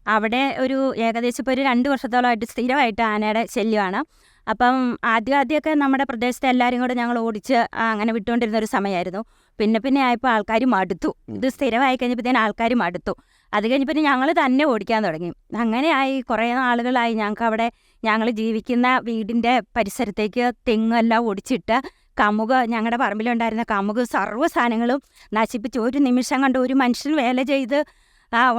അവിടെ ഒരു ഏകദേശം ഇപ്പോൾ ഒരു രണ്ട് വർഷത്തോളമായിട്ട് സ്ഥിരമായിട്ട് ആനയുടെ ശല്യമാണ്. അപ്പം ആദ്യം ആദ്യമൊക്കെ നമ്മുടെ പ്രദേശത്തെ എല്ലാവരും കൂടെ ഞങ്ങൾ ഓടിച്ച് അങ്ങനെ വിട്ടുകൊണ്ടിരുന്ന ഒരു സമയമായിരുന്നു. പിന്നെ പിന്നെ ആയപ്പോൾ ആൾക്കാർ മടുത്തു. ഇത് സ്ഥിരമായി കഴിഞ്ഞപ്പോഴത്തേന് ആൾക്കാർ മടുത്തു. അത് കഴിഞ്ഞപ്പോൾ ഞങ്ങൾ തന്നെ ഓടിക്കാൻ തുടങ്ങി. അങ്ങനെയായി കുറേ നാളുകളായി ഞങ്ങൾക്ക് അവിടെ ഞങ്ങൾ ജീവിക്കുന്ന വീടിന്റെ പരിസരത്തേക്ക് തെങ്ങെല്ലാം ഓടിച്ചിട്ട് കമുക് ഞങ്ങളുടെ പറമ്പിലുണ്ടായിരുന്ന കമുക് സർവ സാധനങ്ങളും നശിപ്പിച്ച് ഒരു നിമിഷം കൊണ്ട് ഒരു മനുഷ്യൻ വേല ചെയ്ത്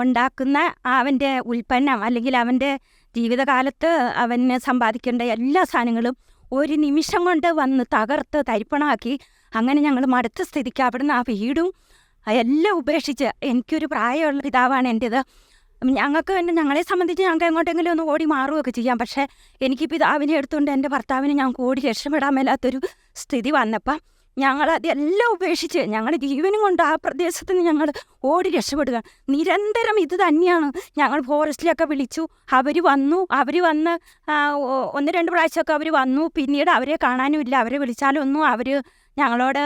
ഉണ്ടാക്കുന്ന അവന്റെ ഉൽപ്പന്നം അല്ലെങ്കിൽ അവന്റെ ജീവിതകാലത്ത് അവന് സമ്പാദിക്കേണ്ട എല്ലാ സാധനങ്ങളും ഒരു നിമിഷം കൊണ്ട് വന്ന് തകർത്ത് തരിപ്പണമാക്കി അങ്ങനെ ഞങ്ങൾ മടുത്ത സ്ഥിതിക്ക് അവിടുന്ന് ആ വീടും എല്ലാം ഉപേക്ഷിച്ച് എനിക്കൊരു പ്രായമുള്ള പിതാവാണ് എന്റേത് ഞങ്ങൾക്ക് തന്നെ ഞങ്ങളെ സംബന്ധിച്ച് ഞങ്ങൾക്ക് എങ്ങോട്ടെങ്കിലും ഒന്ന് ഓടി മാറുകയൊക്കെ ചെയ്യാം. പക്ഷേ എനിക്ക് പിതാവിനെ എടുത്തുകൊണ്ട് എന്റെ ഭർത്താവിനെ ഞങ്ങൾക്ക് ഓടി രക്ഷപ്പെടാൻ മേലാത്തൊരു സ്ഥിതി വന്നപ്പം ഞങ്ങൾ അതെല്ലാം ഉപേക്ഷിച്ച് ഞങ്ങളുടെ ജീവനും കൊണ്ട് ആ പ്രദേശത്ത് നിന്ന് ഞങ്ങൾ ഓടി രക്ഷപ്പെടുക. നിരന്തരം ഇത് തന്നെയാണ്. ഞങ്ങൾ ഫോറസ്റ്റിലൊക്കെ വിളിച്ചു. അവർ വന്നു. അവർ വന്ന് ഒന്ന് രണ്ട് പ്രാവശ്യമൊക്കെ അവർ വന്നു. പിന്നീട് അവരെ കാണാനും ഇല്ല. അവരെ വിളിച്ചാലൊന്നും അവർ ഞങ്ങളോട്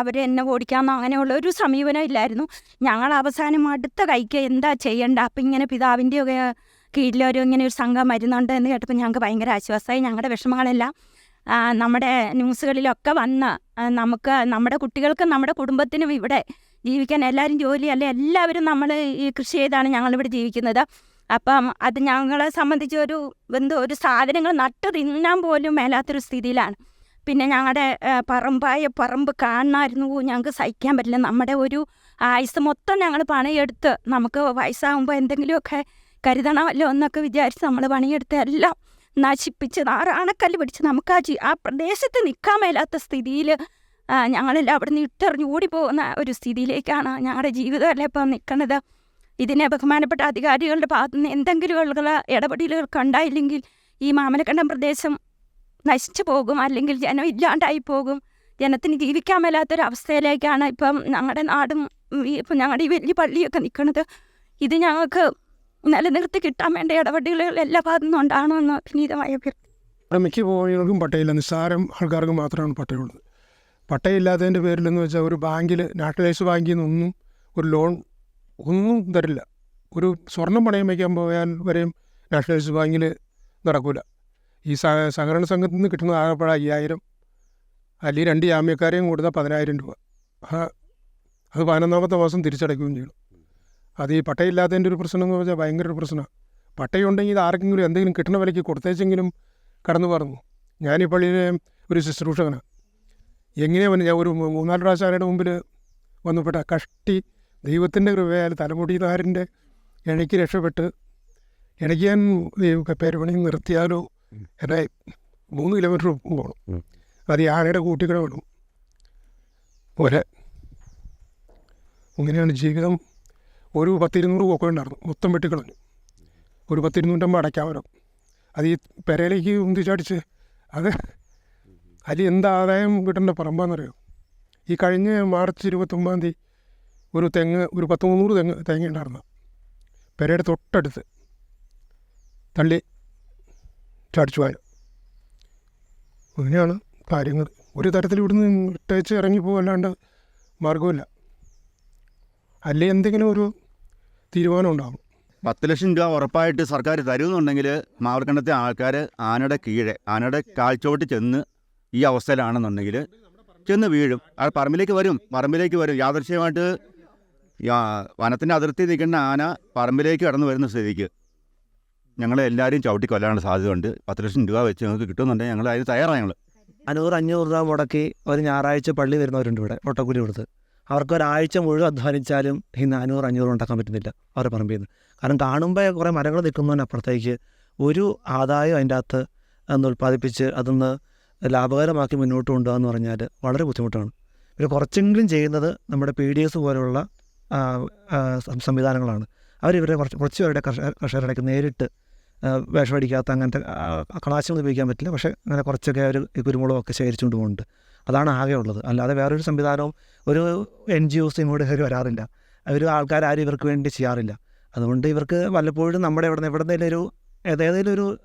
അവർ എന്നെ ഓടിക്കാമെന്നോ അങ്ങനെയുള്ള ഒരു സമീപനം ഇല്ലായിരുന്നു. ഞങ്ങൾ അവസാനം അടുത്ത കൈക്ക് എന്താ ചെയ്യേണ്ട? അപ്പം ഇങ്ങനെ പിതാവിന്റെയൊക്കെ കീഴിലൊരു ഇങ്ങനെ ഒരു സംഘം വരുന്നുണ്ട് എന്ന് കേട്ടപ്പോൾ ഞങ്ങൾക്ക് ഭയങ്കര ആശ്വാസമായി ഞങ്ങളുടെ വിഷമങ്ങളെല്ലാം നമ്മുടെ ന്യൂസുകളിലൊക്കെ വന്ന് നമുക്ക് നമ്മുടെ കുട്ടികൾക്കും നമ്മുടെ കുടുംബത്തിനും ഇവിടെ ജീവിക്കാൻ എല്ലാവരും ജോലിയല്ല എല്ലാവരും നമ്മൾ ഈ കൃഷി ചെയ്താണ് ഞങ്ങളിവിടെ ജീവിക്കുന്നത്. അപ്പം അത് ഞങ്ങളെ സംബന്ധിച്ച് ഒരു എന്തോ ഒരു സാധനങ്ങൾ നട്ട് തിന്നാൻ പോലും മേലാത്തൊരു സ്ഥിതിയിലാണ്. പിന്നെ ഞങ്ങളുടെ പറമ്പായ പറമ്പ് കാണണമായിരുന്നു ഞങ്ങൾക്ക് സഹിക്കാൻ പറ്റില്ല. നമ്മുടെ ഒരു ആയുസ് മൊത്തം ഞങ്ങൾ പണിയെടുത്ത് നമുക്ക് വയസ്സാകുമ്പോൾ എന്തെങ്കിലുമൊക്കെ കരുതണമല്ലോ എന്നൊക്കെ വിചാരിച്ച് നമ്മൾ പണിയെടുത്ത് എല്ലാം നശിപ്പിച്ച് നാറാണക്കല്ല് പിടിച്ച് നമുക്ക് ആ ആ പ്രദേശത്ത് നിൽക്കാൻ മേലാത്ത സ്ഥിതിയിൽ ഞങ്ങളെല്ലാം അവിടെ നിന്ന് ഇട്ടെറിഞ്ഞ് ഓടിപ്പോകുന്ന ഒരു സ്ഥിതിയിലേക്കാണ് ഞങ്ങളുടെ ജീവിതമല്ലേ ഇപ്പം നിൽക്കുന്നത് ഇതിനെ ബഹുമാനപ്പെട്ട അധികാരികളുടെ ഭാഗത്തു നിന്ന് എന്തെങ്കിലും ഇടപെടലുകൾക്ക് ഉണ്ടായില്ലെങ്കിൽ ഈ മാമലക്കണ്ടം പ്രദേശം നശിച്ചു പോകും അല്ലെങ്കിൽ ജനം ഇല്ലാണ്ടായി പോകും. ജനത്തിന് ജീവിക്കാൻ മേലാത്തൊരവസ്ഥയിലേക്കാണ് ഇപ്പം ഞങ്ങളുടെ നാടും ഇപ്പം ഞങ്ങളുടെ ഈ വലിയ പള്ളിയൊക്കെ നിൽക്കുന്നത് ഇത് ഞങ്ങൾക്ക് നിലനിർത്തി കിട്ടാൻ വേണ്ട ഇടപെടലുകൾ എല്ലാ ഭാഗത്തു നിന്നും ഉണ്ടാകണമെന്ന് വിനീതമായ മിക്ക പോയികൾക്കും പട്ടയില്ല. നിസ്സാരം ആൾക്കാർക്ക് മാത്രമാണ് പട്ടയുള്ളത്. പട്ടയില്ലാത്തതിന്റെ പേരിലെന്ന് വെച്ചാൽ ഒരു ബാങ്കിൽ നാഷണലൈസ് ബാങ്കിൽ നിന്നൊന്നും ഒരു ലോൺ ഒന്നും തരില്ല. ഒരു സ്വർണം പണയം വയ്ക്കാൻ പോയാൽ വരെയും നാഷണലൈസ് ബാങ്കിൽ നടക്കില്ല ഈ സഹ സഹകരണ സംഘത്തിൽ നിന്ന് കിട്ടുന്ന ആകെപ്പാട് അയ്യായിരം അല്ലെങ്കിൽ രണ്ട് ജാമ്യക്കാരെയും കൂടുന്ന പതിനായിരം രൂപ. അത് പതിനൊന്നാമത്തെ മാസം തിരിച്ചടയ്ക്കുകയും ചെയ്യണം അത് ഈ പട്ടയില്ലാത്തതിന്റെ ഒരു പ്രശ്നം എന്ന് പറഞ്ഞാൽ ഭയങ്കര ഒരു പ്രശ്നമാണ് പട്ടയുണ്ടെങ്കിൽ ഇത് ആർക്കെങ്കിലും എന്തെങ്കിലും കിട്ടുന്ന വിലയ്ക്ക് കൊടുത്തേച്ചെങ്കിലും കടന്നു പറഞ്ഞു ഞാൻ ഈ പള്ളിയിലെ ഒരു ശുശ്രൂഷകനാണ് എങ്ങനെയാണ് വന്ന് ഞാൻ ഒരു മൂന്നാൽ പ്രാവശ്യം മുമ്പിൽ വന്നപ്പെട്ട കഷ്ടി ദൈവത്തിന്റെ കൃപയാൽ തലമുടിനാരിന്റെ ഇണയ്ക്ക് രക്ഷപ്പെട്ട് ഇണയ്ക്ക് ഞാൻ പേരുപണി നിർത്തിയാലോ എന്നെ മൂന്ന് കിലോമീറ്റർ പോകണം അത് ഈ ആനയുടെ കൂട്ടിക്കട വേണം പോലെ ഇങ്ങനെയാണ് ജീവിതം. ഒരു പത്തിരുന്നൂറ് കൊക്ക ഉണ്ടായിരുന്നു. മൊത്തം വെട്ടിക്കളഞ്ഞു. ഒരു പത്തിരുന്നൂറ്റമ്പത് അടയ്ക്കാമല്ലോ അത് ഈ പെരയിലേക്ക് ഉന്തിച്ചടിച്ച് അത് അതിൽ എന്ത് ആദായം കിട്ടേണ്ട പറമ്പാന്നറിയോ? ഈ കഴിഞ്ഞ മാർച്ച് ഇരുപത്തൊമ്പതാം തീയതി ഒരു തെങ്ങ് ഒരു പത്ത് മുന്നൂറ് തെങ്ങ് തേങ്ങ ഉണ്ടായിരുന്നു. പെരയുടെ തൊട്ടടുത്ത് തള്ളി ചടിച്ചു പോയാൽ അങ്ങനെയാണ് കാര്യങ്ങൾ ഒരു തരത്തിൽ ഇവിടുന്ന് ഇട്ടേച്ച് ഇറങ്ങി പോകല്ലാണ്ട് മാർഗമില്ല അല്ലേ എന്തെങ്കിലും ഒരു തീരുമാനം ഉണ്ടാകും പത്ത് ലക്ഷം രൂപ ഉറപ്പായിട്ട് സർക്കാർ തരുമെന്നുണ്ടെങ്കിൽ മാവർക്കണ്ടത്തെ ആൾക്കാർ ആനയുടെ കീഴെ ആനയുടെ കാൽച്ചോട്ട് ചെന്ന് ഈ അവസ്ഥയിലാണെന്നുണ്ടെങ്കിൽ ചെന്ന് വീഴും. ആ പറമ്പിലേക്ക് വരും പറമ്പിലേക്ക് വരും. യാദൃശ്യമായിട്ട് വനത്തിന്റെ അതിർത്തി നിൽക്കുന്ന ആന പറമ്പിലേക്ക് കടന്നു വരുന്ന സ്ഥിതിക്ക് ഞങ്ങളെ എല്ലാവരും ചവിട്ടി കൊല്ലാനുള്ള സാധ്യതയുണ്ട്. പത്ത് ലക്ഷം രൂപ വെച്ച് ഞങ്ങൾക്ക് കിട്ടുന്നുണ്ടെങ്കിൽ ഞങ്ങൾ അതിന് തയ്യാറാണ് ഞങ്ങൾ അഞ്ഞൂറ് അഞ്ഞൂറ് രൂപ മുടക്കി ഒരു ഞായറാഴ്ച പള്ളി വരുന്നവരുണ്ട് ഇവിടെ ഒട്ടക്കൂലി കൊടുത്ത് അവർക്ക് ഒരാഴ്ച മുഴുവൻ അധ്വാനിച്ചാലും ഈ നാനൂറ് അഞ്ഞൂറ് ഉണ്ടാക്കാൻ പറ്റുന്നില്ല അവർ പറമ്പിൽ നിന്ന്. കാരണം കാണുമ്പോൾ കുറേ മരങ്ങൾ നിൽക്കുന്നതിനപ്പുറത്തേക്ക് ഒരു ആദായം അതിന്റെ അകത്ത് അന്ന് ഉൽപ്പാദിപ്പിച്ച് അതൊന്ന് ലാഭകരമാക്കി മുന്നോട്ട് കൊണ്ടുപോകുക എന്ന് പറഞ്ഞാൽ വളരെ ബുദ്ധിമുട്ടാണ്. പിന്നെ കുറച്ചെങ്കിലും ചെയ്യുന്നത് നമ്മുടെ പി ഡി എസ് ആ, സംവിധാനങ്ങളാണ്. അവരിവരെ കുറച്ച് കുറച്ച് പേരുടെ കർഷക കർഷകരുടെയൊക്കെ നേരിട്ട് വിഷമടിക്കാത്ത അങ്ങനത്തെ കളാശങ്ങൾ ഉപയോഗിക്കാൻ പറ്റില്ല. പക്ഷേ അങ്ങനെ കുറച്ചൊക്കെ അവർ കുരുമുളകൊക്കെ ശേഖരിച്ചുകൊണ്ട് പോകുന്നുണ്ട്. അതാണ് ആകെ ഉള്ളത്. അല്ലാതെ വേറൊരു സംവിധാനവും ഒരു എൻ ജി ഒസും കൂടെ കയറി വരാറില്ല. അവർ ആൾക്കാരും ഇവർക്ക് വേണ്ടി ചെയ്യാറില്ല. അതുകൊണ്ട് ഇവർക്ക് വല്ലപ്പോഴും നമ്മുടെ ഇവിടെ നിന്ന് എവിടെ നിന്നെങ്കിലും ഒരു ഏതേതെങ്കിലും ഒരു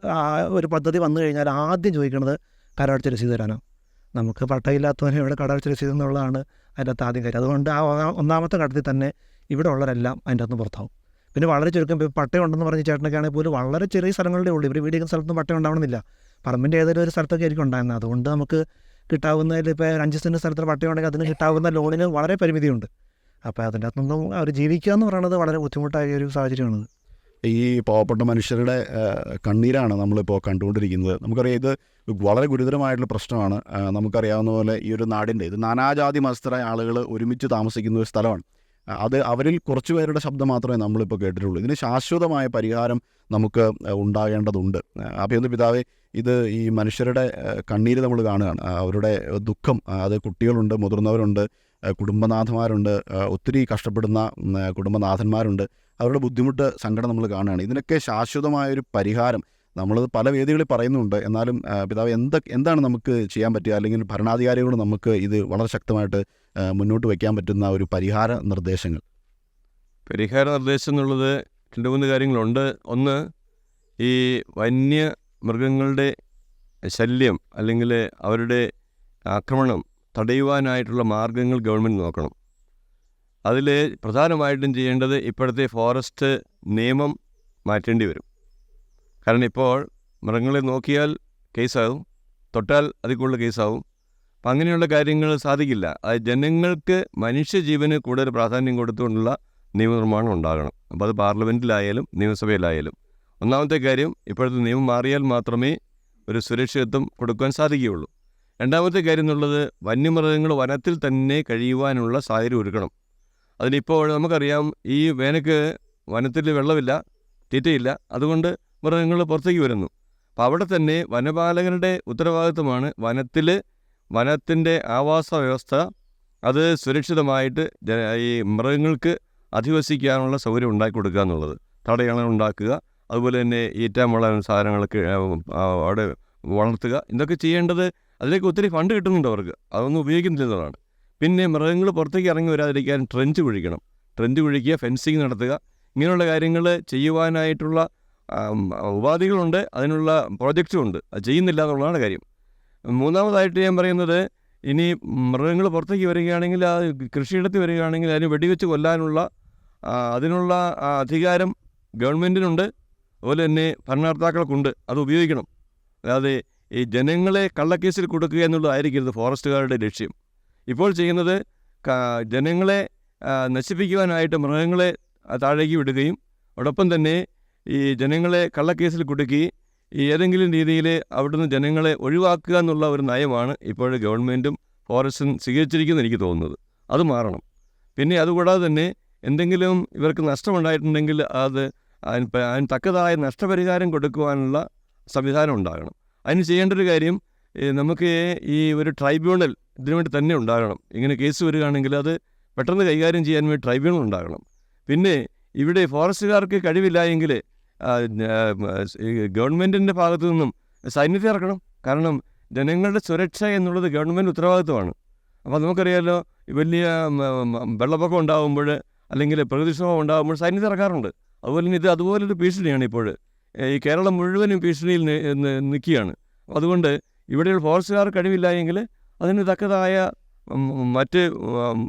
ഒരു പദ്ധതി വന്നു കഴിഞ്ഞാൽ ആദ്യം ചോദിക്കുന്നത് കരമടച്ച രസീത് തരാനോ. നമുക്ക് പട്ടയില്ലാത്തവനെ ഇവിടെ കടമടച്ച രസീത് എന്നുള്ളതാണ് അതിന്റെ അകത്ത് ആദ്യം കാര്യം. അതുകൊണ്ട് ആ ഒന്നാമത്തെ ഘട്ടത്തിൽ തന്നെ ഇവിടെ ഉള്ളവരെല്ലാം അതിന്റെ അകത്ത് പുറത്താവും. പിന്നെ വളരെ ചുരുക്കം ഇപ്പോൾ പട്ടയം ഉണ്ടെന്ന് പറഞ്ഞ ചേട്ടനൊക്കെ ആണെങ്കിൽ പോലും വളരെ ചെറിയ സ്ഥലങ്ങളുടെ ഉള്ളൂ. ഇവർ വീടിക്കുന്ന സ്ഥലത്തും പട്ടയം ഉണ്ടാവണമെന്നില്ല. പറമ്പിന്റെ ഏതെങ്കിലും ഒരു സ്ഥലത്തൊക്കെ ആയിരിക്കും ഉണ്ടായിരുന്നത്. അതുകൊണ്ട് നമുക്ക് കിട്ടാവുന്നതിൽ ഇപ്പോൾ അഞ്ച് സെന്റ് സ്ഥലത്തിന് പട്ടയം ഉണ്ടെങ്കിൽ അതിന് കിട്ടാവുന്ന ലോണിന് വളരെ പരിമിതിയുണ്ട്. അപ്പോൾ അതിന്റെ അകത്തൊന്നും അവർ ജീവിക്കുക എന്ന് പറയുന്നത് വളരെ ബുദ്ധിമുട്ടായ ഒരു സാഹചര്യമാണ് ഈ പാവപ്പെട്ട മനുഷ്യരുടെ കണ്ണീരാണ് നമ്മളിപ്പോൾ കണ്ടുകൊണ്ടിരിക്കുന്നത്. നമുക്കറിയാം ഇത് വളരെ ഗുരുതരമായിട്ടുള്ള പ്രശ്നമാണ്. നമുക്കറിയാവുന്ന പോലെ ഈ ഒരു നാടിന്റെ ഇത് നാനാജാതി മതസ്ഥരായ ആളുകൾ ഒരുമിച്ച് താമസിക്കുന്ന ഒരു സ്ഥലമാണ്. അത് അവരിൽ കുറച്ച് പേരുടെ ശബ്ദം മാത്രമേ നമ്മളിപ്പോൾ കേട്ടിട്ടുള്ളൂ. ഇതിന് ശാശ്വതമായ പരിഹാരം നമുക്ക് ഉണ്ടാകേണ്ടതുണ്ട്. അപ്പോൾ പിതാവേ ഇത് ഈ മനുഷ്യരുടെ കണ്ണീര് നമ്മൾ കാണുകയാണ്. അവരുടെ ദുഃഖം അത് കുട്ടികളുണ്ട് മുതിർന്നവരുണ്ട് കുടുംബനാഥന്മാരുണ്ട് ഒത്തിരി കഷ്ടപ്പെടുന്ന കുടുംബനാഥന്മാരുണ്ട്. അവരുടെ ബുദ്ധിമുട്ട് സങ്കടം നമ്മൾ കാണുകയാണ്. ഇതിനൊക്കെ ശാശ്വതമായൊരു പരിഹാരം നമ്മൾ പല വേദികളിൽ പറയുന്നുണ്ട്. എന്നാലും പിതാവ് എന്ത് എന്താണ് നമുക്ക് ചെയ്യാൻ പറ്റുക? അല്ലെങ്കിൽ ഭരണാധികാരികളോട് നമുക്ക് ഇത് വളരെ ശക്തമായിട്ട് മുന്നോട്ട് വയ്ക്കാൻ പറ്റുന്ന ഒരു പരിഹാര നിർദ്ദേശങ്ങൾ. പരിഹാര നിർദ്ദേശം എന്നുള്ളത് രണ്ട് മൂന്ന് കാര്യങ്ങളുണ്ട്. ഒന്ന് ഈ വന്യ മൃഗങ്ങളുടെ ശല്യം അല്ലെങ്കിൽ അവരുടെ ആക്രമണം തടയുവാനായിട്ടുള്ള മാർഗങ്ങൾ ഗവൺമെന്റ് നോക്കണം. അതിൽ പ്രധാനമായിട്ടും ചെയ്യേണ്ടത് ഇപ്പോഴത്തെ ഫോറസ്റ്റ് നിയമം മാറ്റേണ്ടി വരും. കാരണം ഇപ്പോൾ മൃഗങ്ങളെ നോക്കിയാൽ കേസാകും. തൊട്ടാൽ അതിൽ കൂടുതൽ കേസാവും അപ്പം അങ്ങനെയുള്ള കാര്യങ്ങൾ സാധിക്കില്ല. അത് ജനങ്ങൾക്ക് മനുഷ്യജീവന് കൂടുതൽ പ്രാധാന്യം കൊടുത്തുകൊണ്ടുള്ള നിയമനിർമ്മാണം ഉണ്ടാകണം. അപ്പോൾ അത് പാർലമെന്റിലായാലും നിയമസഭയിലായാലും. ഒന്നാമത്തെ കാര്യം ഇപ്പോഴത്തെ നിയമം മാറിയാൽ മാത്രമേ ഒരു സുരക്ഷിതത്വം കൊടുക്കാൻ സാധിക്കുകയുള്ളൂ. രണ്ടാമത്തെ കാര്യം എന്നുള്ളത് വന്യമൃഗങ്ങൾ വനത്തിൽ തന്നെ കഴിയുവാനുള്ള സാഹചര്യം ഒരുക്കണം. അതിനിപ്പോൾ നമുക്കറിയാം ഈ വേനൽക്ക് വനത്തിൽ വെള്ളമില്ല തീറ്റയില്ല. അതുകൊണ്ട് മൃഗങ്ങൾ പുറത്തേക്ക് വരുന്നു. അപ്പോൾ അവിടെ തന്നെ വനപാലകരുടെ ഉത്തരവാദിത്വമാണ് വനത്തിൽ വനത്തിന്റെ ആവാസ വ്യവസ്ഥ അത് സുരക്ഷിതമായിട്ട് ഈ മൃഗങ്ങൾക്ക് അധിവസിക്കാനുള്ള സൗകര്യം ഉണ്ടാക്കി കൊടുക്കുക എന്നുള്ളത്. തടയണ ഉണ്ടാക്കുക അതുപോലെ തന്നെ ഈറ്റാമുള സാധനങ്ങളൊക്കെ അവിടെ വളർത്തുക ഇതൊക്കെ ചെയ്യേണ്ടത് അതിലേക്ക് ഒത്തിരി ഫണ്ട് കിട്ടുന്നുണ്ട് അവർക്ക്. അതൊന്നും ഉപയോഗിക്കുന്നില്ലെന്നുള്ളതാണ്. പിന്നെ മൃഗങ്ങൾ പുറത്തേക്ക് ഇറങ്ങി വരാതിരിക്കാൻ ട്രെഞ്ച് കുഴിക്കണം. ട്രെഞ്ച് കുഴിക്കുക ഫെൻസിങ് നടത്തുക ഇങ്ങനെയുള്ള കാര്യങ്ങൾ ചെയ്യുവാനായിട്ടുള്ള ഉപാധികളുണ്ട് അതിനുള്ള പ്രോജക്റ്റും ഉണ്ട്. അത് ചെയ്യുന്നില്ല എന്നുള്ളതാണ് കാര്യം. മൂന്നാമതായിട്ട് ഞാൻ പറയുന്നത് ഇനി മൃഗങ്ങൾ പുറത്തേക്ക് വരികയാണെങ്കിൽ ആ കൃഷിയിടത്തിൽ വരികയാണെങ്കിൽ അതിന് വെടിവെച്ച് കൊല്ലാനുള്ള അതിനുള്ള അധികാരം ഗവൺമെന്റിനുണ്ട് അതുപോലെ തന്നെ ഭരണകർത്താക്കൾക്കുണ്ട്. അത് ഉപയോഗിക്കണം. അതായത് ഈ ജനങ്ങളെ കള്ളക്കേസിൽ കൊടുക്കുക എന്നുള്ളതായിരിക്കരുത് ഫോറസ്റ്റുകാരുടെ ലക്ഷ്യം. ഇപ്പോൾ ചെയ്യുന്നത് ജനങ്ങളെ നശിപ്പിക്കുവാനായിട്ട് മൃഗങ്ങളെ താഴേക്ക് വിടുകയും അതോടൊപ്പം തന്നെ ഈ ജനങ്ങളെ കള്ളക്കേസിൽ കൊടുക്കുകയും ഏതെങ്കിലും രീതിയിൽ അവിടുന്ന് ജനങ്ങളെ ഒഴിവാക്കുക എന്നുള്ള ഒരു നയമാണ് ഇപ്പോൾ ഗവൺമെന്റും ഫോറസ്റ്റും സ്വീകരിച്ചിരിക്കുന്നത് എനിക്ക് തോന്നുന്നത്. അത് മാറണം. പിന്നെ അതുകൂടാതെ തന്നെ എന്തെങ്കിലും ഇവർക്ക് നഷ്ടമുണ്ടായിട്ടുണ്ടെങ്കിൽ അത് അതിന് തക്കതായ നഷ്ടപരിഹാരം കൊടുക്കുവാനുള്ള സംവിധാനം ഉണ്ടാകണം. അതിന് ചെയ്യേണ്ട ഒരു കാര്യം നമുക്ക് ഈ ഒരു ട്രൈബ്യൂണൽ ഇതിനു വേണ്ടി തന്നെ ഉണ്ടാകണം. ഇങ്ങനെ കേസ് വരികയാണെങ്കിൽ അത് പെട്ടെന്ന് കൈകാര്യം ചെയ്യാൻ വേണ്ടി ട്രൈബ്യൂണൽ ഉണ്ടാകണം. പിന്നെ ഇവിടെ ഫോറസ്റ്റുകാർക്ക് കഴിവില്ല എങ്കിൽ ഗവൺമെന്റിന്റെ ഭാഗത്തു നിന്നും സൈന്യത്തെ ഇറക്കണം. കാരണം ജനങ്ങളുടെ സുരക്ഷ എന്നുള്ളത് ഗവൺമെന്റ് ഉത്തരവാദിത്വമാണ്. അപ്പോൾ നമുക്കറിയാമല്ലോ വലിയ വെള്ളപ്പൊക്കം ഉണ്ടാകുമ്പോൾ അല്ലെങ്കിൽ പ്രകൃതിക്ഷോഭം ഉണ്ടാകുമ്പോൾ സൈന്യത്തെ ഇറക്കാറുണ്ട്. അതുപോലെ തന്നെ ഇത് അതുപോലൊരു ഭീഷണിയാണ് ഇപ്പോൾ. ഈ കേരളം മുഴുവനും ഭീഷണിയിൽ നിൽക്കുകയാണ്. അതുകൊണ്ട് ഇവിടെയുള്ള ഫോറസ്റ്റുകാർ കഴിവില്ല എങ്കിൽ അതിന് തക്കതായ മറ്റ്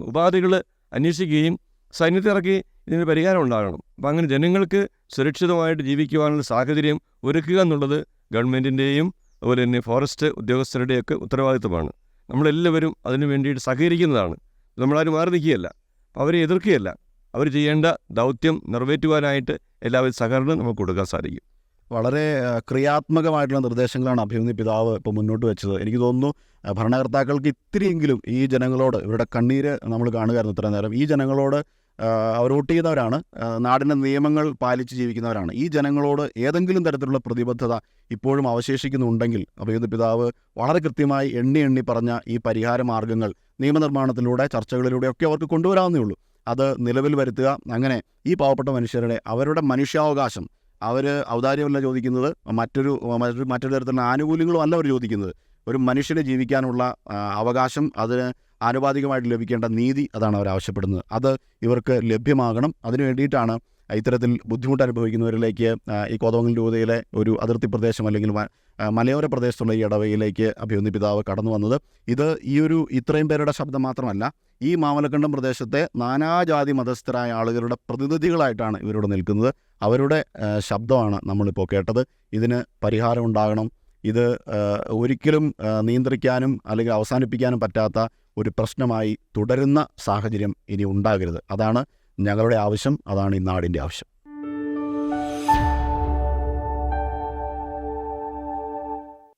ഉപാധികൾ അന്വേഷിക്കുകയും സൈന്യത്തെ ഇറക്കി ഇതിന് പരിഹാരം ഉണ്ടാകണം. അപ്പം അങ്ങനെ ജനങ്ങൾക്ക് സുരക്ഷിതമായിട്ട് ജീവിക്കുവാനുള്ള സാഹചര്യം ഒരുക്കുക എന്നുള്ളത് ഗവൺമെന്റിന്റെയും അതുപോലെ തന്നെ ഫോറസ്റ്റ് ഉദ്യോഗസ്ഥരുടെയൊക്കെ ഉത്തരവാദിത്വമാണ്. നമ്മളെല്ലാവരും അതിനു വേണ്ടിയിട്ട് സഹകരിക്കുന്നതാണ്. നമ്മളാരും മാറി നിൽക്കുകയല്ല. അവരെ എതിർക്കുകയല്ല. അവർ ചെയ്യേണ്ട ദൗത്യം നിറവേറ്റുവാനായിട്ട് എല്ലാവരും സഹകരണം നമുക്ക് കൊടുക്കാൻ സാധിക്കും. വളരെ ക്രിയാത്മകമായിട്ടുള്ള നിർദ്ദേശങ്ങളാണ് അഭിമുഖി പിതാവ് ഇപ്പോൾ മുന്നോട്ട് വെച്ചത്. എനിക്ക് തോന്നുന്നു ഭരണകർത്താക്കൾക്ക് ഇത്തിരിയെങ്കിലും ഈ ജനങ്ങളോട് ഇവരുടെ കണ്ണീര് നമ്മൾ കാണുകയായിരുന്നു ഇത്ര നേരം. ഈ ജനങ്ങളോട് അവർ വോട്ട് ചെയ്യുന്നവരാണ്. നാടിന്റെ നിയമങ്ങൾ പാലിച്ച് ജീവിക്കുന്നവരാണ്. ഈ ജനങ്ങളോട് ഏതെങ്കിലും തരത്തിലുള്ള പ്രതിബദ്ധത ഇപ്പോഴും അവശേഷിക്കുന്നുണ്ടെങ്കിൽ അഭയുദ്ധ പിതാവ് വളരെ കൃത്യമായി എണ്ണി എണ്ണി പറഞ്ഞ ഈ പരിഹാര മാർഗങ്ങൾ നിയമനിർമ്മാണത്തിലൂടെ ചർച്ചകളിലൂടെ ഒക്കെ അവർക്ക് കൊണ്ടുവരാവുന്നേ ഉള്ളൂ. അത് നിലവിൽ വരുത്തുക അങ്ങനെ ഈ പാവപ്പെട്ട മനുഷ്യരുടെ അവരുടെ മനുഷ്യാവകാശം അവർ ഔദാര്യമല്ല ചോദിക്കുന്നത് മറ്റൊരു മറ്റൊരു തരത്തിലുള്ള ആനുകൂല്യങ്ങളും അല്ല അവർ ചോദിക്കുന്നത്. ഒരു മനുഷ്യനെ ജീവിക്കാനുള്ള അവകാശം അതിന് ആനുപാതികമായിട്ട് ലഭിക്കേണ്ട നീതി അതാണ് അവർ ആവശ്യപ്പെടുന്നത്. അത് ഇവർക്ക് ലഭ്യമാകണം. അതിനു വേണ്ടിയിട്ടാണ് ഇത്തരത്തിൽ ബുദ്ധിമുട്ട് അനുഭവിക്കുന്നവരിലേക്ക് ഈ കോതമംഗലം രൂപതയിലെ ഒരു അതിർത്തി പ്രദേശം അല്ലെങ്കിൽ മലയോര പ്രദേശത്തുള്ള ഈ ഇടവയിലേക്ക് അഭിയുന്ന പിതാവ് കടന്നു വന്നത്. ഇത് ഈ ഒരു ഇത്രയും പേരുടെ ശബ്ദം മാത്രമല്ല ഈ മാമലക്കണ്ടം പ്രദേശത്തെ നാനാജാതി മതസ്ഥരായ ആളുകളുടെ പ്രതിനിധികളായിട്ടാണ് ഇവരോട് നിൽക്കുന്നത്. അവരുടെ ശബ്ദമാണ് നമ്മളിപ്പോൾ കേട്ടത്. ഇതിന് പരിഹാരം ഉണ്ടാകണം. ഇത് ഒരിക്കലും നിയന്ത്രിക്കാനും അല്ലെങ്കിൽ അവസാനിപ്പിക്കാനും പറ്റാത്ത ഒരു പ്രശ്നമായി തുടരുന്ന സാഹചര്യം ഇനി ഉണ്ടാകരുത്. അതാണ് ഞങ്ങളുടെ ആവശ്യം അതാണ് ഈ നാടിന്റെ ആവശ്യം.